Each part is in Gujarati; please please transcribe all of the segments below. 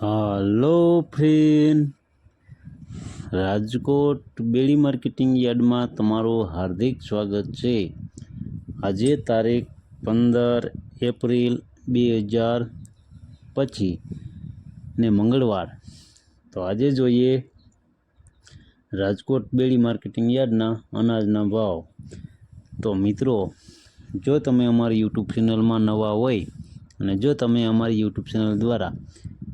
Hello friend. Rajkot Bedi marketing યાર્ડમાં તમારું હાર્દિક સ્વાગત છે. આજે તારીખ પંદર એપ્રિલ બે હજાર પચીસ ને મંગળવાર. તો આજે જોઈએ રાજકોટ બેડી માર્કેટિંગ યાર્ડના અનાજના ભાવ. તો મિત્રો, જો તમે અમારી યુટ્યુબ ચેનલમાં નવા હોય અને જો તમે અમારી યુટ્યુબ ચેનલ દ્વારા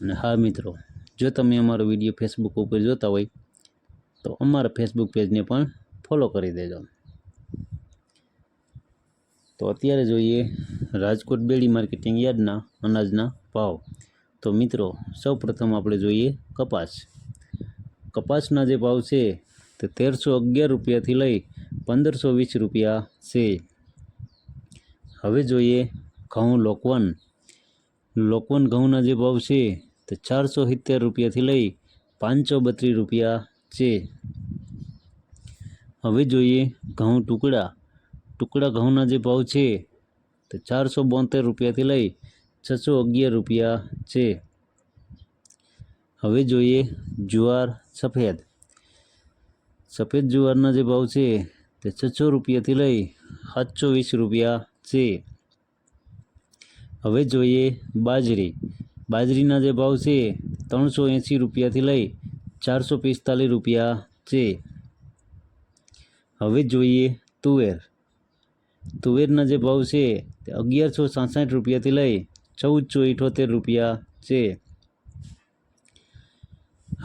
અને હા મિત્રો, જો તમે અમારો વીડિયો ફેસબુક ઉપર જોતા હોય, તો અમારા ફેસબુક પેજને પણ ફોલો કરી દેજો. તો અત્યારે જોઈએ રાજકોટ બેડી માર્કેટિંગ યાર્ડના અનાજના ભાવ. તો મિત્રો સૌ પ્રથમ આપણે જોઈએ કપાસ. કપાસના જે ભાવ છે તે તેરસો અગિયાર રૂપિયાથી લઈ પંદરસો વીસ રૂપિયા છે. હવે જોઈએ ઘઉં લોકવન. લોકવન ઘઉંના જે ભાવ છે તે ચારસો સિત્તેર રૂપિયાથી લઈ પાંચસો બત્રીસ રૂપિયા છે. હવે જોઈએ ઘઉં ટુકડા. ટુકડા ઘઉંના જે ભાવ છે તે ચારસો બોતેર રૂપિયાથી લઈ છસો અગિયાર રૂપિયા છે. હવે જોઈએ જુવાર સફેદ. સફેદ જુવારના જે ભાવ છે તે છસો રૂપિયાથી લઈ સાતસો વીસ રૂપિયા છે. હવે જોઈએ બાજરી. બાજરીના જે ભાવ છે ત્રણસો એંસી રૂપિયાથી લઈ ચારસો પિસ્તાલીસ રૂપિયા છે. હવે જોઈએ તુવેર. તુવેરના જે ભાવ છે તે અગિયારસો સાસઠ રૂપિયાથી લઈ ચૌદસો ઇઠોતેર રૂપિયા છે.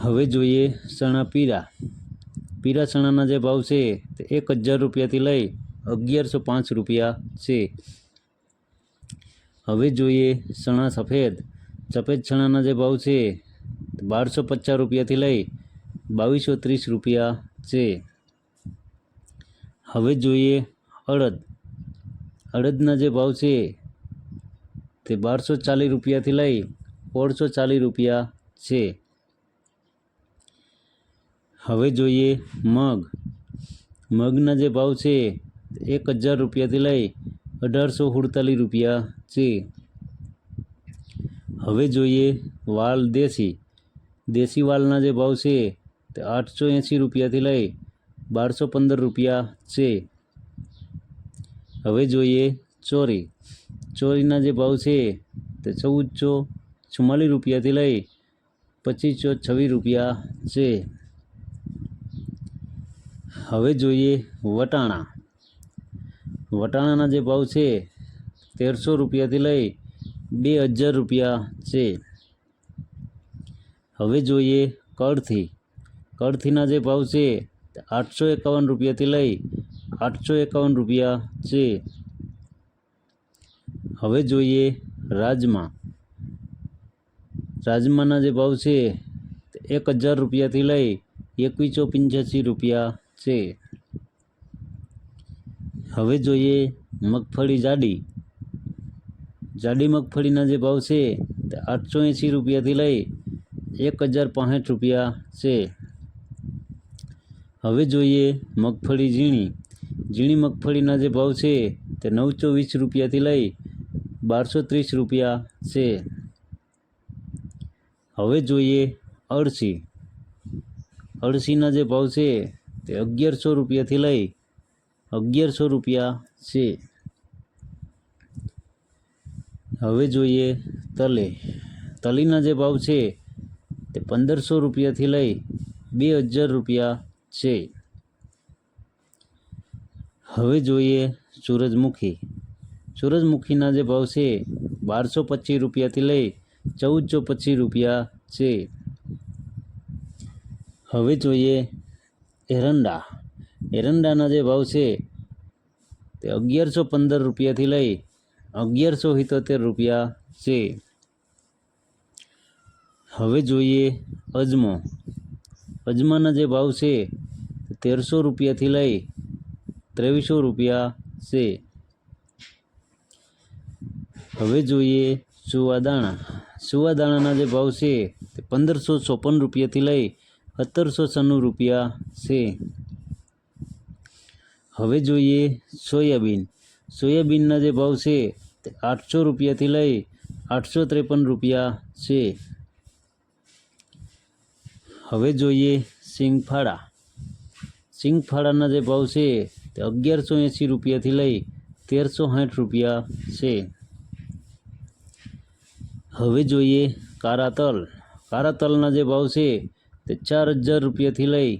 હવે જોઈએ ચણા પીરા. પીરા ચણાના જે ભાવ છે તે એક હજાર રૂપિયાથી લઈ અગિયારસો પાંચ રૂપિયા છે. હવે જોઈએ ચણા સફેદ. સફેદ ચણાના જે ભાવ છે, બારસો પચાસ રૂપિયાથી લઈ બાવીસો ત્રીસ રૂપિયા છે. હવે જોઈએ અડદ. અડદના જે ભાવ છે, તે બારસો ચાલીસ રૂપિયાથી લઈ સોળસો ચાલીસ રૂપિયા છે. હવે જોઈએ મગ. મગના જે ભાવ છે, એક હજાર રૂપિયાથી લઈ અઢારસો સુડતાલીસ રૂપિયા છે હવે જોઈએ વાલ દેશી. દેશી વાલના જે ભાવ છે તે આઠસો એંસી રૂપિયાથી લઈ બારસો પંદર રૂપિયા છે. હવે જોઈએ ચોરી. ચોરીના જે ભાવ છે તે ચૌદસો ચુમ્માલીસ રૂપિયાથી લઈ પચીસો છવ્વીસ રૂપિયા છે. હવે જોઈએ વટાણા. વટાણાના જે ભાવ છે તેરસો રૂપિયાથી લઈ બે હજાર રૂપિયા છે. હવે જોઈએ કળથી કળથીના જે ભાવ છે, આઠસો એકાવન રૂપિયાથી લઈ આઠસો એકાવન રૂપિયા છે. હવે જોઈએ રાજમા. રાજમાના જે ભાવ છે, એક હજાર રૂપિયાથી લઈ એકવીસો પંચ્યાસી રૂપિયા છે. હવે જોઈએ મગફળી જાડી. જાડી મગફળીના જે ભાવ છે તે આઠસો એંસી રૂપિયાથી લઈ એક હજાર પાંસઠ રૂપિયા છે. હવે જોઈએ મગફળી ઝીણી. ઝીણી મગફળીના જે ભાવ છે તે નવસો વીસ રૂપિયાથી લઈ બારસો ત્રીસ રૂપિયા છે. હવે જોઈએ અળસી. અળસીના જે ભાવ છે તે અગિયારસો રૂપિયાથી લઈ અગિયારસો રૂપિયા છે. હવે જોઈએ તલે. તલીના જે ભાવ છે તે પંદરસો રૂપિયાથી લઈ બે હજાર રૂપિયા છે. હવે જોઈએ સૂરજમુખી. સૂરજમુખીના જે ભાવ છે બારસો પચીસ રૂપિયાથી લઈ ચૌદસો પચીસ રૂપિયા છે. હવે જોઈએ એરંડા. એરંડાના જે ભાવ છે તે અગિયારસો પંદર રૂપિયાથી લઈ અગિયારસો સિત્તોતેર રૂપિયા છે. હવે જોઈએ અજમો. અજમાના જે ભાવ છે તેરસો રૂપિયાથી લઈ ત્રેવીસો રૂપિયા છે. હવે જોઈએ સુવાદાણા. સુવાદાણાના જે ભાવ છે, તે પંદરસો ચોપન રૂપિયાથી લઈ સત્તરસો છન્નું રૂપિયા છે. હવે જોઈએ સોયાબીન. સોયાબીનના જે ભાવ છે આઠસો રૂપિયાથી લઈ આઠસો ત્રેપન રૂપિયા છે. હવે જોઈએ સિંગફાળા. સિંગફાળાના જે ભાવ છે તે અગિયારસો એંસી રૂપિયાથી લઈ તેરસો સાઠ રૂપિયા છે. હવે જોઈએ કારા તલ કારા જે ભાવ છે તે ચાર હજાર રૂપિયાથી લઈ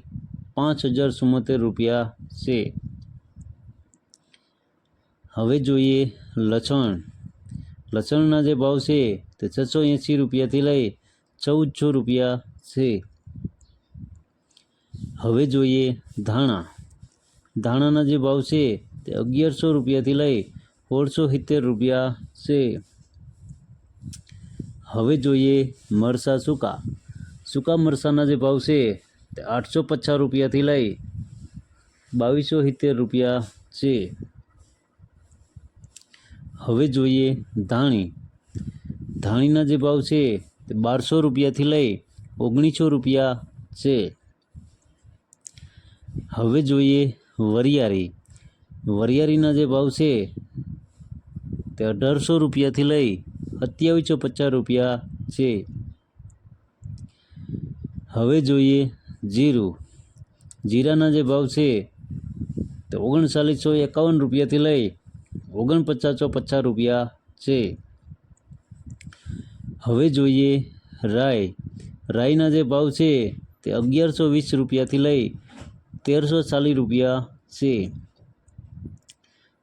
પાંચ હજાર ચુમ્મોતેર રૂપિયા છે. હવે જોઈએ લસણ. લસણના જે ભાવ છે તે છસો એંસી રૂપિયાથી લઈ ચૌદસો રૂપિયા છે. હવે જોઈએ ધાણા. ધાણાના જે ભાવ છે તે અગિયારસો રૂપિયાથી લઈ સોળસો સિત્તેર રૂપિયા છે. હવે જોઈએ મરસા સૂકા. સૂકા મરસાના જે ભાવ છે તે આઠસો પચાસ રૂપિયાથી લઈ બાવીસો સિત્તેર રૂપિયા છે. હવે જોઈએ ધાણી. ધાણીના જે ભાવ છે તે બારસો રૂપિયાથી લઈ ઓગણીસો રૂપિયા છે. હવે જોઈએ વરિયાળી. વરિયાળીના જે ભાવ છે તે અઢારસો રૂપિયાથી લઈ સત્યાવીસો પચાસ રૂપિયા છે. હવે જોઈએ જીરું. જીરાના જે ભાવ છે તે ઓગણચાલીસો એકાવન રૂપિયાથી લઈ ઓગણપચાસો પચાસ રૂપિયા છે. હવે જોઈએ રાય. રાયના જે ભાવ છે તે અગિયારસો વીસ રૂપિયાથી લઈ તેરસો ચાલીસ રૂપિયા છે.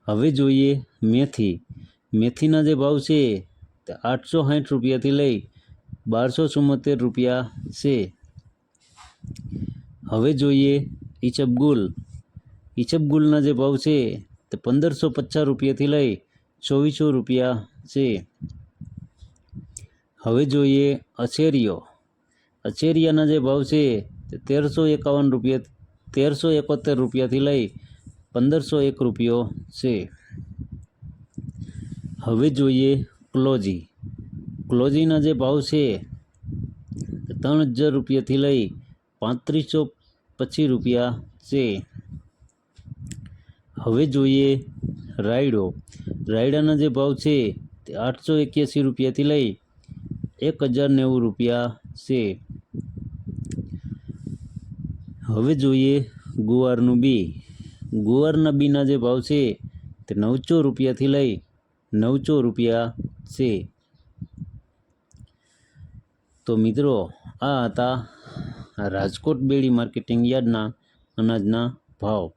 હવે જોઈએ મેથી. મેથીના જે ભાવ છે તે આઠસો સાઠ રૂપિયાથી લઈ બારસો ચુમ્મોતેર રૂપિયા છે. હવે જોઈએ ઈચબગુલ. ઈચબગુલના જે ભાવ છે તે પંદરસો પચાસ રૂપિયાથી લઈ ચોવીસો રૂપિયા છે. હવે જોઈએ અછેરીઓ. અછેરિયાના જે ભાવ છે તે તેરસો એકાવન રૂપિયા, તેરસો એકોતેર રૂપિયાથી લઈ પંદરસો એક રૂપિયો છે. હવે જોઈએ ક્લોજી. ક્લોજીના જે ભાવ છે ત્રણ હજાર રૂપિયાથી લઈ પાંત્રીસો પચીસ રૂપિયા છે. હવે જોઈએ રાયડો. રાયડાના જે ભાવ છે તે આઠસો એક્યાસી રૂપિયાથી લઈ એક હજાર નેવું રૂપિયા છે. હવે જોઈએ ગુવારનું બી. ગુવારના બીના જે ભાવ છે તે નવસો રૂપિયાથી લઈ નવસો રૂપિયા છે. તો મિત્રો, આ હતા રાજકોટ બેડી માર્કેટિંગ યાર્ડના અનાજના ભાવ.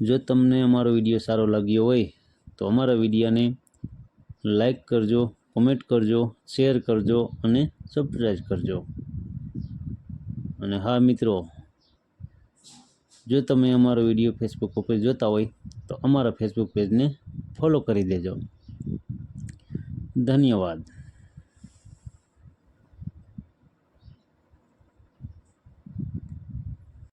જો તમને અમારો વીડિયો સારો લાગ્યો હોય, તો અમારા વિડીયાને લાઈક કરજો, કોમેન્ટ કરજો, શેર કરજો અને સબસ્ક્રાઈબ કરજો. અને હા, મિત્રો, જો તમે અમારો વીડિયો ફેસબુક ઉપર જોતા હોય, તો અમારા ફેસબુક પેજને ફોલો કરી દેજો. ધન્યવાદ.